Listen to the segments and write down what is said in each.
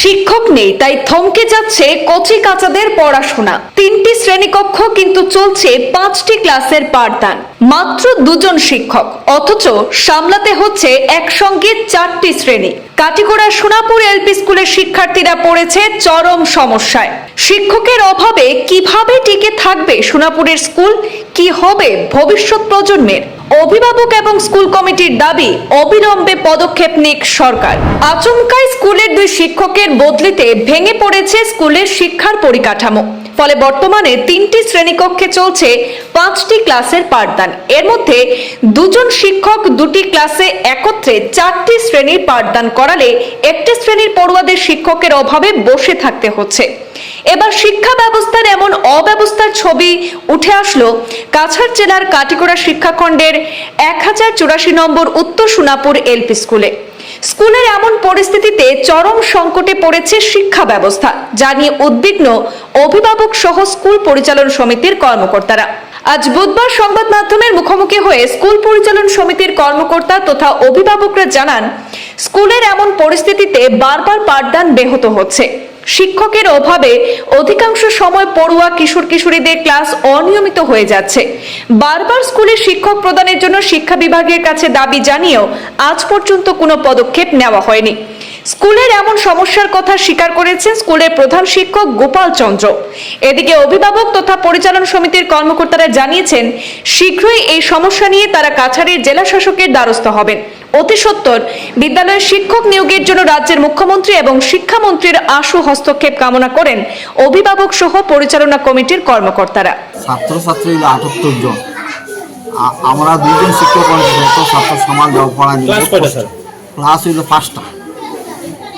শিক্ষক নেই, তাই থমকে যাচ্ছে কচি কাচাদের পড়াশোনা। তিনটি শ্রেণীকক্ষ কিন্তু চলছে পাঁচটি ক্লাসের পাঠদান, মাত্র দুজন শিক্ষক। অথচ সামলাতে হচ্ছে একসঙ্গে চারটি শ্রেণি। কাটিগড়া সোনাপুর এলপি স্কুলের শিক্ষার্থীরা পড়েছে চরম সমস্যায়। শিক্ষকের অভাবে কীভাবে টিকে থাকবে সোনাপুরের স্কুল, কি হবে ভবিষ্যৎ প্রজন্মের? অভিভাবক এবং স্কুল কমিটির দাবি, অবিলম্বে পদক্ষেপ নিক সরকার। আচমকায় স্কুলের দুই শিক্ষকের বদলিতে ভেঙে পড়েছে স্কুলের শিক্ষার পরিকাঠামো। ফলে বর্তমানে তিনটি শ্রেণীকক্ষে চলছে পাঁচটি ক্লাসের পাঠদান। এর মধ্যে দুজন শিক্ষক দুটি ক্লাসে একত্রে চারটি শ্রেণির পাঠদান করালে একটি শ্রেণির পড়ুয়াদের শিক্ষকের অভাবে বসে থাকতে হচ্ছে। এবার শিক্ষা ব্যবস্থার এমন অব্যবস্থার ছবি উঠে আসলো কাছাড় জেলার কাটিকোড়া শিক্ষাখণ্ডের এক হাজার চুরাশি নম্বর উত্তর সোনাপুর এলপি স্কুলে। স্কুলের এমন পরিস্থিতিতে চরম সংকটে পড়েছে শিক্ষা ব্যবস্থা, যা নিয়ে উদ্বিগ্ন অভিভাবক সহ স্কুল পরিচালন সমিতির কর্মকর্তারা। আজ বুধবার সংবাদ মাধ্যমের মুখোমুখি হয়ে স্কুল পরিচালন সমিতির কর্মকর্তা তথা অভিভাবকরা জানান, স্কুলের এমন পরিস্থিতিতে বারবার পাঠদান ব্যাহত হচ্ছে। শিক্ষকের অভাবে অধিকাংশ সময় পড়ুয়া কিশোর কিশোরীদের ক্লাস অনিয়মিত হয়ে যাচ্ছে। বারবার স্কুলে শিক্ষক প্রদানের জন্য শিক্ষা বিভাগের কাছে দাবি জানিয়েও আজ পর্যন্ত কোনো পদক্ষেপ নেওয়া হয়নি। স্কুলের এমন সমস্যার কথা স্বীকার করেছেন স্কুলের প্রধান শিক্ষক গোপাল চন্দ্র। এদিকে অভিভাবক তথা পরিচালন সমিতির কর্মকর্তারা জানিয়েছেন, শীঘ্রই এই সমস্যা নিয়ে তারা কাছাড়ের জেলা শাসকের দ্বারস্থ হবেন। অতি সত্বর বিদ্যালয়ের শিক্ষক নিয়োগের জন্য রাজ্যের মুখ্যমন্ত্রী এবং শিক্ষামন্ত্রীর আশু হস্তক্ষেপ কামনা করেন অভিভাবক সহ পরিচালনা কমিটির কর্মকর্তারা। ছাত্রছাত্রী হলো আটাত্তর জন। আমরা দুইজন শিক্ষক ছাত্র সমান যাও পড়া ক্লাস কয়টা স্যার? ক্লাস হইল পাঁচটা।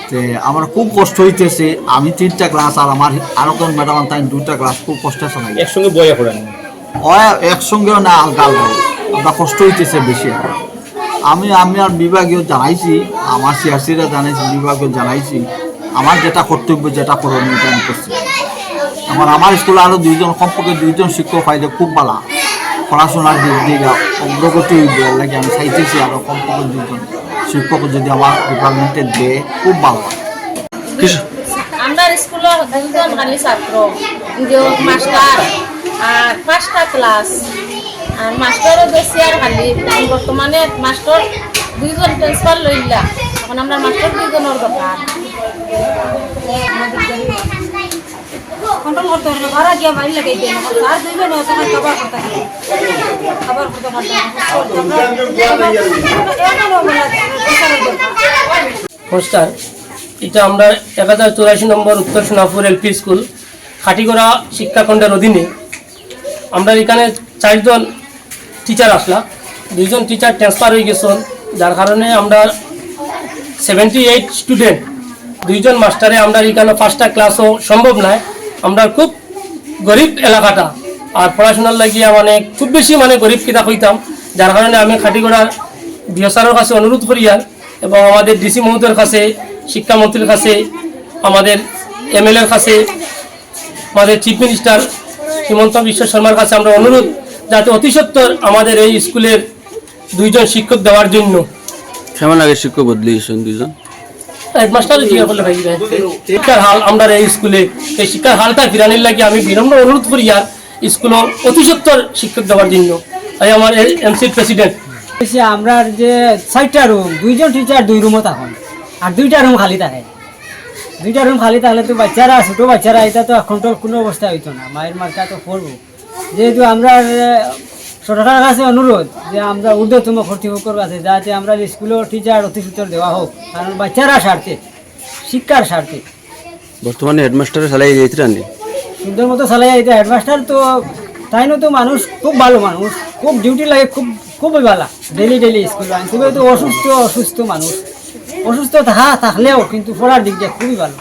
তে আমার খুব কষ্ট হইতেছে আমি তিনটা ক্লাস আর আমার আরও কোন ম্যাডাম তাই দুইটা ক্লাস খুব কষ্ট শোনাই একসঙ্গে বইয়া পড়েন? একসঙ্গেও না গাল আমরা কষ্ট হইতেছে বেশি। আমি আমি আর বিভাগীয় জানাইছি আমার সিআরসিরা জানাইছি বিভাগীয় জানাইছি আমার যেটা কর্তব্য যেটা করণীয় এটা আমি করছি। আমার আমার স্কুলে আরও দুইজন কমপক্ষে দুইজন শিক্ষক পাইলে খুব ভালো পড়াশোনার দিক দিয়ে অগ্রগতি হইবে এর লাগে আমি চাইতেছি আরও কমপক্ষে দুইজন শিক্ষক যদি আমার ডিপার্টমেন্টে দেয় খুব ভালো হয় আমরা স্কুলের দুজন খালি ছাত্র মাস্টার আর পাঁচটা ক্লাস আর মাস্টারও বেশি আর খালি। বর্তমানে মাস্টার দুইজন প্রিন্সিপাল লইলা। এখন আমরা মাস্টার দুইজনের দরকার। কন্ট্রোল করতে হবে ভাড়া গিয়ে বাড়ি লাগাই দিয়ে আর দুইজনে তখন খাবার করতে হবে খাবার করতে নমস্কার এটা আমরা এক হাজার চৌরাশি নম্বর উত্তর সোনাপুর এলপি স্কুল খাটিগড়া শিক্ষাখণ্ডের অধীনে। আমরা এখানে চারজন টিচার আসলাম দুইজন টিচার ট্রান্সফার হয়ে গেছেন, যার কারণে আমরা সেভেন্টি এইট স্টুডেন্ট দুইজন মাস্টারে আমরা এখানে পাঁচটা ক্লাসও সম্ভব নয় আমরা খুব গরিব এলাকাটা, আর পড়াশোনার লাগিয়ে মানে খুব বেশি মানে গরিব কিতা হইতাম, যার কারণে আমি খাটিগড়ার ডিওসারের কাছে অনুরোধ করি আর, এবং আমাদের ডিসি মহোদয়ের কাছে, শিক্ষামন্ত্রীর কাছে, আমাদের এমএলএর কাছে, আমাদের চিফ মিনিস্টার হিমন্ত বিশ্ব শর্মার কাছে আমরা অনুরোধ যাতে অতি সত্বর আমাদের এই স্কুলের দুইজন শিক্ষক দেওয়ার জন্য। কেমন আগে শিক্ষক বদলিয়েছেন দুইজন? হেডমাস্টার জিজ্ঞাসা করলে ভাই? শিক্ষার হাল আমরা এই স্কুলে এই শিক্ষার হালটা ফিরানির লাগে আমি বিনম্র অনুরোধ করি আর স্কুল অতি সত্তর শিক্ষক দেওয়ার জন্য। তাই আমার এমসির প্রেসিডেন্ট। আমরা যে চারটা রুম দুইজন টিচার দুই রুমও তখন আর দুইটা রুম খালি থাকে। দুইটা রুম খালি থাকলে তো বাচ্চারা ছোটো বাচ্চারা এটা তো কন্ট্রোল কোনো অবস্থা হইতো না। মায়ের মার্কা তো করব যেহেতু আমরা আহ, সরকারের কাছে অনুরোধ যে আমরা ঊর্ধ্বতম কর্তৃপক্ষের কাছে যাতে আমরা স্কুলের টিচার অতি সূত্র দেওয়া হোক কারণ বাচ্চারা স্বার্থে শিক্ষার স্বার্থে। বর্তমানে হেডমাস্টারের চালাই দিয়েছিলেন সুন্দর মতো চালাই এটা হেডমাস্টার তো তাই তো মানুষ খুব ভালো মানুষ খুব ডিউটি লাগে খুব খুবই ভালো। ডেলি ডেলি স্কুল খুবই তো অসুস্থ অসুস্থ মানুষ। অসুস্থ থাকা থাকলেও কিন্তু পড়ার দিক দিয়ে খুবই ভালো।